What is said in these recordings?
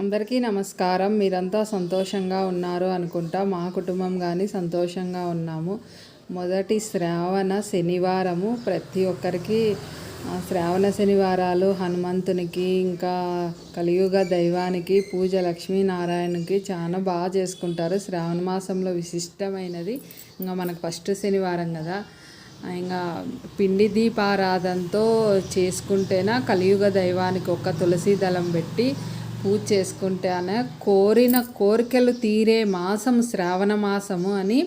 అందరికీ నమస్కారం. మీరంతా సంతోషంగా ఉన్నారు అనుకుంటా మా కుటుంబం కానీ సంతోషంగా ఉన్నాము. మొదటి శ్రావణ శనివారము. ప్రతి ఒక్కరికి శ్రావణ శనివారాలు హనుమంతునికి ఇంకా కలియుగ దైవానికి పూజ లక్ష్మీనారాయణకి చాలా బాగా చేసుకుంటారు. శ్రావణ మాసంలో విశిష్టమైనది ఇంకా మనకు ఫస్ట్ శనివారం కదా. ఇంకా పిండి దీపారాధనతో చేసుకుంటేనా కలియుగ దైవానికి ఒక తులసి దళం పెట్టి పూజ చేసుకుంటేనే కోరిన కోరికలు తీరే మాసం శ్రావణ మాసము అని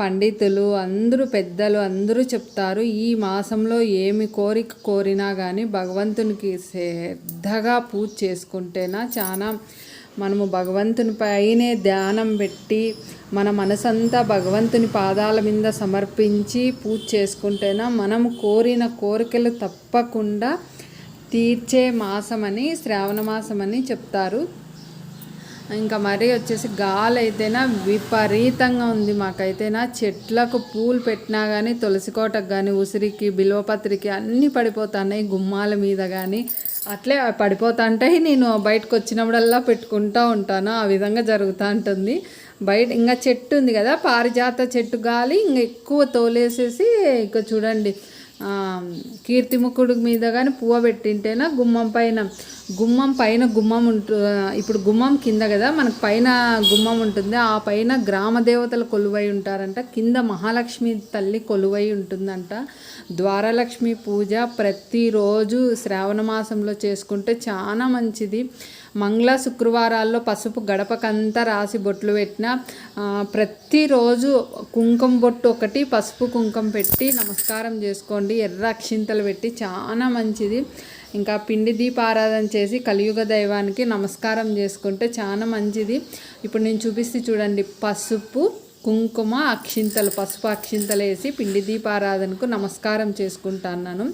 పండితులు అందరూ పెద్దలు అందరూ చెప్తారు. ఈ మాసంలో ఏమి కోరిక కోరినా కానీ భగవంతునికి శ్రద్ధగా పూజ చేసుకుంటేనా చాలా మనము భగవంతుని పైనే ధ్యానం పెట్టి మన మనసంతా భగవంతుని పాదాల మీద సమర్పించి పూజ చేసుకుంటేనా మనం కోరిన కోరికలు తప్పకుండా తీర్చే మాసమని శ్రావణ మాసమని చెప్తారు. ఇంకా మరీ వచ్చేసి గాలి అయితేనా విపరీతంగా ఉంది మాకైతేనా. చెట్లకు పూలు పెట్టినా కానీ తులసి కోటకు కానీ ఉసిరికి బిల్వపత్రికి అన్నీ పడిపోతున్నాయి గుమ్మాల మీద కానీ అట్లే పడిపోతుంటాయి. నేను బయటకు వచ్చినప్పుడల్లా పెట్టుకుంటూ ఉంటాను. ఆ విధంగా జరుగుతూ ఉంటుంది. బయట ఇంకా చెట్టు ఉంది కదా పారిజాత చెట్టు గాలి ఇంకా ఎక్కువ తోలేసేసి ఇక చూడండి. కీర్తిముఖుడి మీద కానీ పువ్వ పెట్టింటేనా గుమ్మం పైన గుమ్మం పైన గుమ్మం ఉంటు ఇప్పుడు గుమ్మం కింద కదా మనకు పైన గుమ్మం ఉంటుంది ఆ పైన గ్రామ దేవతలు కొలువై ఉంటారంట కింద మహాలక్ష్మి తల్లి కొలువై ఉంటుందంట. ద్వారలక్ష్మి పూజ ప్రతిరోజు శ్రావణ మాసంలో చేసుకుంటే చాలా మంచిది. మంగళ శుక్రవారాల్లో పసుపు గడపకంతా రాసి బొట్లు పెట్టిన ప్రతిరోజు కుంకుమ బొట్టు ఒకటి పసుపు కుంకుమ పెట్టి నమస్కారం చేసుకోండి. ఎర్ర అక్షింతలు పెట్టి చాలా మంచిది. ఇంకా పిండి దీపారాధన చేసి కలియుగ దైవానికి నమస్కారం చేసుకుంటే చాలా మంచిది. ఇప్పుడు నేను చూపిస్తే చూడండి. పసుపు కుంకుమ అక్షింతలు పసుపు అక్షింతలు వేసి పిండి దీపారాధనకు నమస్కారం చేసుకుంటాను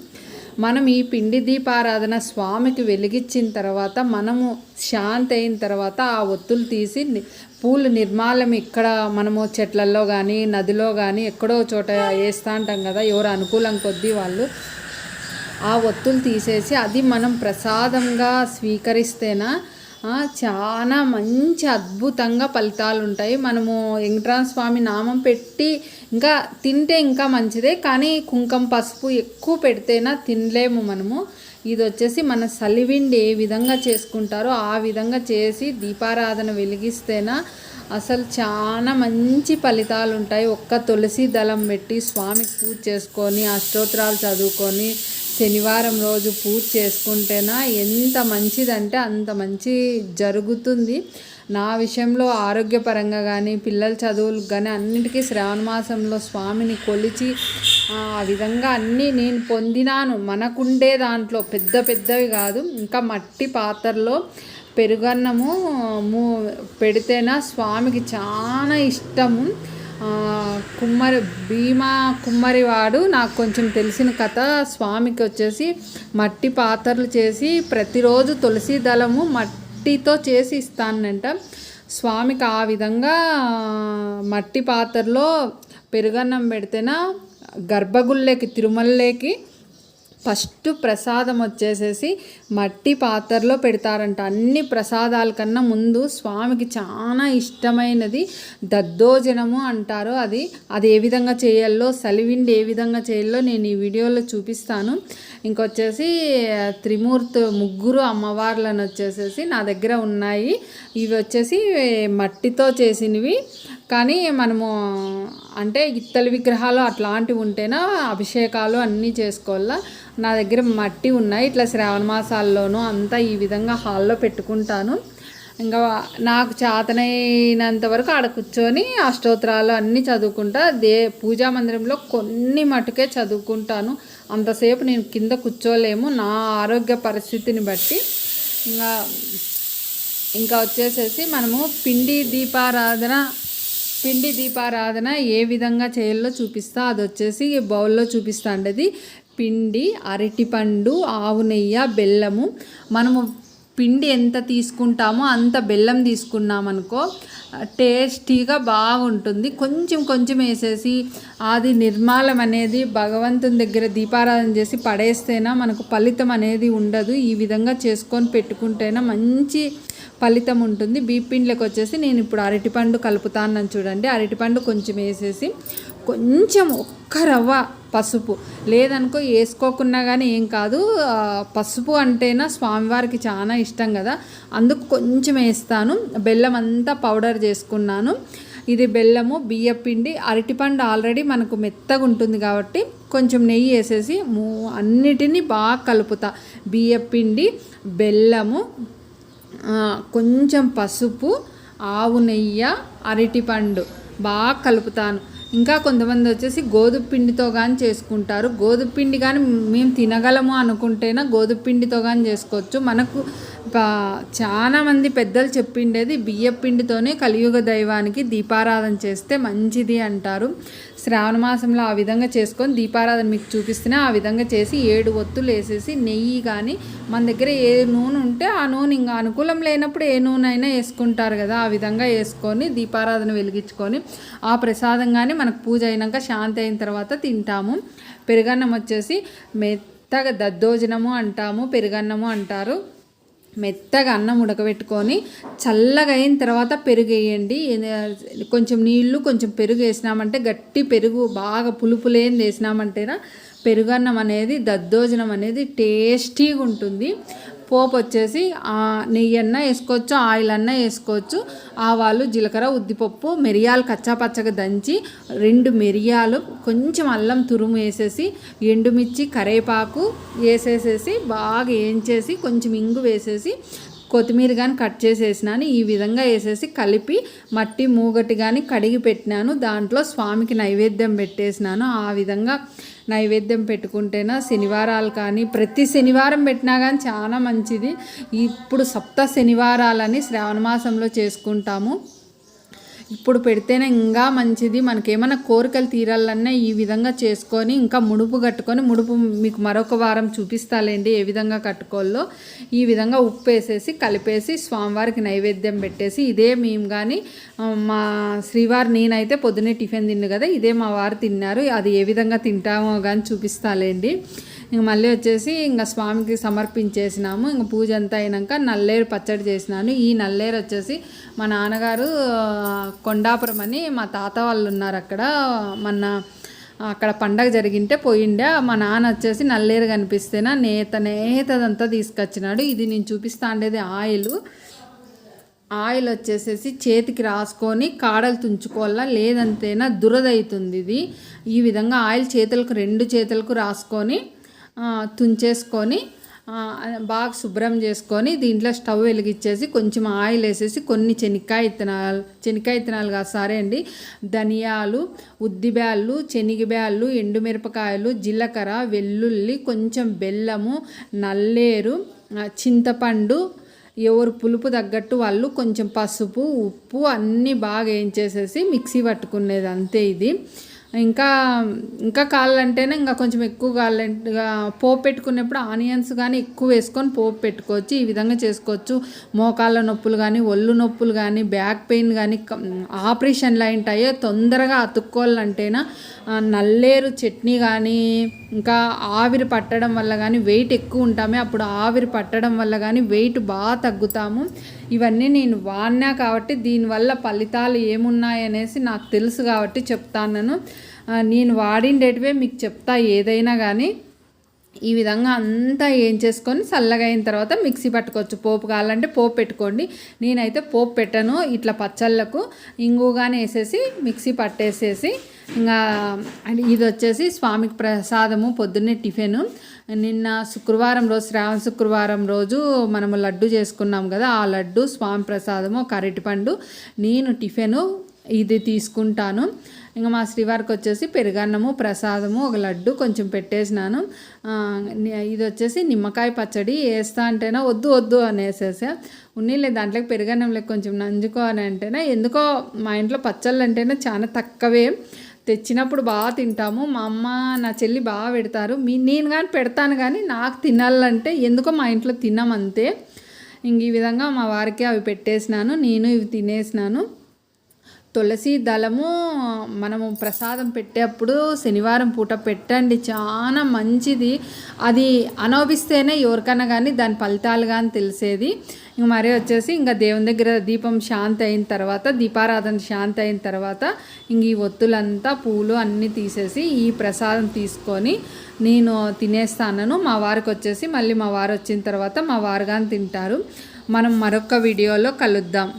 మనం ఈ పిండి దీపారాధన స్వామికి వెలిగించిన తర్వాత మనము శాంతి అయిన తర్వాత ఆ ఒత్తులు తీసి పూలు నిర్మాలం ఇక్కడ మనము చెట్లల్లో కానీ నదిలో కానీ ఎక్కడో చోట వేస్తూ ఉంటాం కదా ఎవరు అనుకూలం కొద్దీ వాళ్ళు ఆ ఒత్తులు తీసేసి అది మనం ప్రసాదంగా స్వీకరిస్తేనా చాలా మంచి అద్భుతంగా ఫలితాలు ఉంటాయి మనము వెంకటరామ స్వామి నామం పెట్టి ఇంకా తింటే ఇంకా మంచిదే కానీ కుంకం పసుపు ఎక్కువ పెడితేనా తినలేము మనము. ఇది వచ్చేసి మన సలివిండి ఏ విధంగా చేసుకుంటారో ఆ విధంగా చేసి దీపారాధన వెలిగిస్తేనా అసలు చాలా మంచి ఫలితాలు ఉంటాయి ఒక్క తులసి దళం పెట్టి స్వామికి పూజ చేసుకొని అష్టోత్తరాలు చదువుకొని శనివారం రోజు పూజ చేసుకుంటేనా ఎంత మంచిదంటే అంత మంచి జరుగుతుంది. నా విషయంలో ఆరోగ్యపరంగా కానీ పిల్లల చదువులకు కానీ అన్నిటికీ శ్రావణ మాసంలో స్వామిని కొలిచి ఆ విధంగా అన్నీ నేను పొందినాను. మనకుండే దాంట్లో పెద్ద పెద్దవి కాదు ఇంకా మట్టి పాత్రలో పెరుగన్నము పెడితేనా స్వామికి చాలా ఇష్టము. కుమ్మరి భీమా కుమ్మరివాడు నాకు కొంచెం తెలిసిన కథ. స్వామికి వచ్చేసి మట్టి పాత్రలు చేసి ప్రతిరోజు తులసి దళము మట్టితో చేసి ఇస్తానంట. స్వామికి ఆ విధంగా మట్టి పాత్రలో పెరుగన్నం పెడితేనా గర్భగుళ్ళకి తిరుమలలోకి ఫస్ట్ ప్రసాదం వచ్చేసేసి మట్టి పాత్రలో పెడతారంట. అన్ని ప్రసాదాల కన్నా ముందు స్వామికి చాలా ఇష్టమైనది దద్దోజనము అంటారు. అది అది ఏ విధంగా చేయాలో సలివిండి ఏ విధంగా చేయాలో నేను ఈ వీడియోలో చూపిస్తాను. ఇంకొచ్చేసి త్రిమూర్తి ముగ్గురు అమ్మవార్లను వచ్చేసేసి నా దగ్గర ఉన్నాయి. ఇవి వచ్చేసి మట్టితో చేసినవి. కానీ మనము అంటే ఇత్తడి విగ్రహాలు అట్లాంటివి ఉంటేనా అభిషేకాలు అన్నీ చేసుకోవాలా? నా దగ్గర మట్టి ఉన్నాయి. ఇట్లా శ్రావణ మాసాల్లోనూ అంతా ఈ విధంగా హాల్లో పెట్టుకుంటాను. ఇంకా నాకు చేతనైనంత వరకు ఆడ కూర్చొని అష్టోత్తరాలు అన్నీ చదువుకుంటా దే పూజా మందిరంలో కొన్ని మటుకే చదువుకుంటాను. అంతసేపు నేను కింద కూర్చోలేము. నా ఆరోగ్య పరిస్థితిని బట్టి. ఇంకా ఇంకా వచ్చేసేసి మనము పిండి దీపారాధన పిండి దీపారాధన ఏ విధంగా చేయాలో చూపిస్తా. అది వచ్చేసి బౌల్లో చూపిస్తా అండి పిండి అరటిపండు ఆవు నెయ్యి బెల్లము. మనము పిండి ఎంత తీసుకుంటామో అంత బెల్లం తీసుకున్నామనుకో టేస్టీగా బాగుంటుంది. కొంచెం కొంచెం వేసేసి అది నిర్మాలం అనేది భగవంతుని దగ్గర దీపారాధన చేసి పడేస్తేనా మనకు ఫలితం అనేది ఉండదు. ఈ విధంగా చేసుకొని పెట్టుకుంటేనా మంచి ఫలితం ఉంటుంది. బీపిండిలోకి వచ్చేసి నేను ఇప్పుడు అరటిపండు కలుపుతాను చూడండి. అరటిపండు కొంచెం వేసేసి కొంచెం ఒక్క రవ్వ పసుపు. లేదనుకో వేసుకోకున్నా కానీ ఏం కాదు. పసుపు అంటేనా స్వామివారికి చాలా ఇష్టం కదా. అందుకు కొంచెం వేస్తాను. బెల్లం అంతా పౌడర్ చేసుకున్నాను. ఇది బెల్లము బియ్య పిండి అరటిపండు ఆల్రెడీ మనకు మెత్తగా ఉంటుంది కాబట్టి కొంచెం నెయ్యి వేసేసి మూ అన్నిటినీ బాగా కలుపుతా. బియ్య పిండి బెల్లము కొంచెం పసుపు ఆవు నెయ్యి అరటిపండు. బాగా కలుపుతాను. ఇంకా కొంతమంది వచ్చేసి గోధుమ పిండితో కానీ చేసుకుంటారు. గోధుమ పిండి కానీ మేము తినగలము అనుకుంటేనే గోధుమ పిండితో కానీ చేసుకోవచ్చు. మనకు ప- చాలా మంది పెద్దలు చెప్పిండేది బియ్య పిండితోనే కలియుగ దైవానికి దీపారాధన చేస్తే మంచిది అంటారు. శ్రావణ మాసంలో ఆ విధంగా చేసుకొని దీపారాధన మీకు చూపిస్తేనే ఆ విధంగా చేసి ఏడు ఒత్తులు వేసేసి నెయ్యి కానీ మన దగ్గర ఏ నూనె ఉంటే ఆ నూనె ఇంకా అనుకూలం లేనప్పుడు ఏ నూనె అయినా వేసుకుంటారు కదా ఆ విధంగా వేసుకొని దీపారాధన వెలిగించుకొని ఆ ప్రసాదం కానీ మనకు పూజ అయినాక శాంతి అయిన తర్వాత తింటాము. పెరుగన్నం వచ్చేసి మెత్తగా దద్దోజనము అంటాము పెరుగన్నము అంటారు. మెత్తగా అన్నం ఉడకబెట్టుకొని చల్లగా అయిన తర్వాత పెరుగు వేయండి. కొంచెం నీళ్ళు కొంచెం పెరుగు వేసినామంటే గట్టి పెరుగు బాగా పులుపులేని వేసినామంటేనా పెరుగన్నం అనేది దద్దోజనం అనేది టేస్టీగా ఉంటుంది. పోపు వచ్చేసి నెయ్యి అన్నా వేసుకోవచ్చు ఆయిల్ అన్నా వేసుకోవచ్చు. ఆవాలు జీలకర్ర ఉద్దిపప్పు మిరియాలు కచ్చాపచ్చగా దంచి రెండు మిరియాలు కొంచెం అల్లం తురుము వేసేసి ఎండుమిర్చి కరేపాకు వేసేసేసి బాగా వేయించేసి కొంచెం ఇంగు వేసేసి కొత్తిమీర కానీ కట్ చేసేసినాను. ఈ విధంగా వేసేసి కలిపి మట్టి మూగటి కానీ కడిగి పెట్టినాను. దాంట్లో స్వామికి నైవేద్యం పెట్టేసినాను. ఆ విధంగా నైవేద్యం పెట్టుకుంటేనా శనివారాలు కానీ ప్రతి శనివారం పెట్టినా కానీ చాలా మంచిది. ఇప్పుడు సప్త శనివారాలని శ్రావణ మాసంలో చేసుకుంటాము. ఇప్పుడు పెడితేనే ఇంకా మంచిది. మనకేమైనా కోరికలు తీరాలన్నా ఈ విధంగా చేసుకొని ఇంకా ముడుపు కట్టుకొని ముడుపు మీకు మరొక వారం చూపిస్తాలేండి ఏ విధంగా కట్టుకోవాలో. ఈ విధంగా ఉప్పు వేసేసి కలిపేసి స్వామివారికి నైవేద్యం పెట్టేసి ఇదే మేము కానీ మా శ్రీవారు నేనైతే పొద్దున్నే టిఫిన్ తిన్ను కదా ఇదే మా వారు తిన్నారు. అది ఏ విధంగా తింటామో కానీ చూపిస్తాలేండి. ఇంక మళ్ళీ వచ్చేసి ఇంకా స్వామికి సమర్పించేసినాము. ఇంక పూజ అంతా అయినాక నల్లేరు పచ్చడి చేసినాను. ఈ నల్లేరు వచ్చేసి మా నాన్నగారు కొండాపురం అని మా తాత వాళ్ళు ఉన్నారు అక్కడ. మొన్న అక్కడ పండగ జరిగింటే పోయిండే. మా నాన్న వచ్చేసి నల్లేరు కనిపిస్తేనా నేత నేతదంతా తీసుకొచ్చినాడు. ఇది నేను చూపిస్తా ఉండేది ఆయిల్. ఆయిల్ వచ్చేసేసి చేతికి రాసుకొని కాడలు తుంచుకోవాలా లేదంతేనా దురదవుతుంది ఇది. ఈ విధంగా ఆయిల్ చేతులకు రెండు చేతులకు రాసుకొని తుంచేసుకొని బాగా శుభ్రం చేసుకొని దీంట్లో స్టవ్ వెలిగించేసి కొంచెం ఆయిల్ వేసేసి కొన్ని శనక్కాయ ఇత్తనాలు శనక్కాయ ఇత్తనాలు కాదు సరే అండి. ధనియాలు ఉద్దిబ్యాళ్ళు శనగబ్యాళ్ళు ఎండుమిరపకాయలు జీలకర్ర వెల్లుల్లి కొంచెం బెల్లము నల్లేరు చింతపండు ఎవరు పులుపు తగ్గట్టు వాళ్ళు కొంచెం పసుపు ఉప్పు అన్నీ బాగా వేయించేసేసి మిక్సీ పట్టుకునేది అంతే ఇది. ఇంకా ఇంకా కావాలంటేనే ఇంకా కొంచెం ఎక్కువ కావాలంటే పోపు పెట్టుకునేప్పుడు ఆనియన్స్ కానీ ఎక్కువ వేసుకొని పోపు పెట్టుకోవచ్చు. ఈ విధంగా చేసుకోవచ్చు. మోకాళ్ళ నొప్పులు కానీ ఒళ్ళు నొప్పులు కానీ బ్యాక్ పెయిన్ కానీ ఆపరేషన్లు అయింటాయో తొందరగా అతుక్కోవాలంటేనా నల్లేరు చట్నీ కానీ ఇంకా ఆవిరి పట్టడం వల్ల కానీ వెయిట్ ఎక్కువ ఉంటామే. అప్పుడు ఆవిరి పట్టడం వల్ల కానీ వెయిట్ బాగా తగ్గుతాము. ఇవన్నీ నేను వాడినా కాబట్టి దీనివల్ల ఫలితాలు ఏమున్నాయనేసి నాకు తెలుసు కాబట్టి చెప్తాను నేను వాడిండేటివే మీకు చెప్తా ఏదైనా కానీ ఈ విధంగా అంతా ఏం చేసుకొని చల్లగా అయిన తర్వాత మిక్సీ పట్టుకోవచ్చు. పోపు కావాలంటే పోపు పెట్టుకోండి. నేనైతే పోపు పెట్టను. ఇట్లా పచ్చళ్ళకు ఇంగుగానే వేసేసి మిక్సీ పట్టేసేసి ఇంకా ఇది వచ్చేసి స్వామికి ప్రసాదము పొద్దున్నే టిఫిన్. నిన్న శుక్రవారం రోజు శ్రావణ శుక్రవారం రోజు మనము లడ్డు చేసుకున్నాం కదా ఆ లడ్డు స్వామి ప్రసాదము ఒక అరటిపండు నేను టిఫిను ఇది తీసుకుంటాను. ఇంకా మా శ్రీవారికి వచ్చేసి పెరుగన్నము ప్రసాదము ఒక లడ్డు కొంచెం పెట్టేసినాను. ఇది వచ్చేసి నిమ్మకాయ పచ్చడి వేస్తా అంటేనా వద్దు వద్దు అనేసేసా. ఉన్నీలే దాంట్లోకి పెరుగన్నంలోకి కొంచెం నంజుకో అని అంటేనా ఎందుకో మా ఇంట్లో పచ్చళ్ళు అంటేనే చాలా తక్కువే. తెచ్చినప్పుడు బాగా తింటాము. మా అమ్మ నా చెల్లి బాగా పెడతారు. మీ నేను కానీ పెడతాను కానీ నాకు తినాలంటే ఎందుకో మా ఇంట్లో తిన్నాం అంతే ఇంక ఈ విధంగా మా వారికి అవి పెట్టేసినాను నేను ఇవి తినేసినాను. తులసి దళము మనము ప్రసాదం పెట్టేప్పుడు శనివారం పూట పెట్టండి. చాలా మంచిది. అది అనోపిస్తేనే ఎవరికైనా కానీ దాని ఫలితాలు కానీ తెలిసేది. ఇంక మరి వచ్చేసి ఇంకా దేవుని దగ్గర దీపం శాంతి అయిన తర్వాత దీపారాధన శాంతి అయిన తర్వాత ఇంక ఈ ఒత్తులంతా పూలు అన్నీ తీసేసి ఈ ప్రసాదం తీసుకొని నేను తినేస్తాను మా వారికి వచ్చేసి మళ్ళీ మా వారు వచ్చిన తర్వాత మా వారు కానీ తింటారు. మనం మరొక వీడియోలో కలుద్దాం.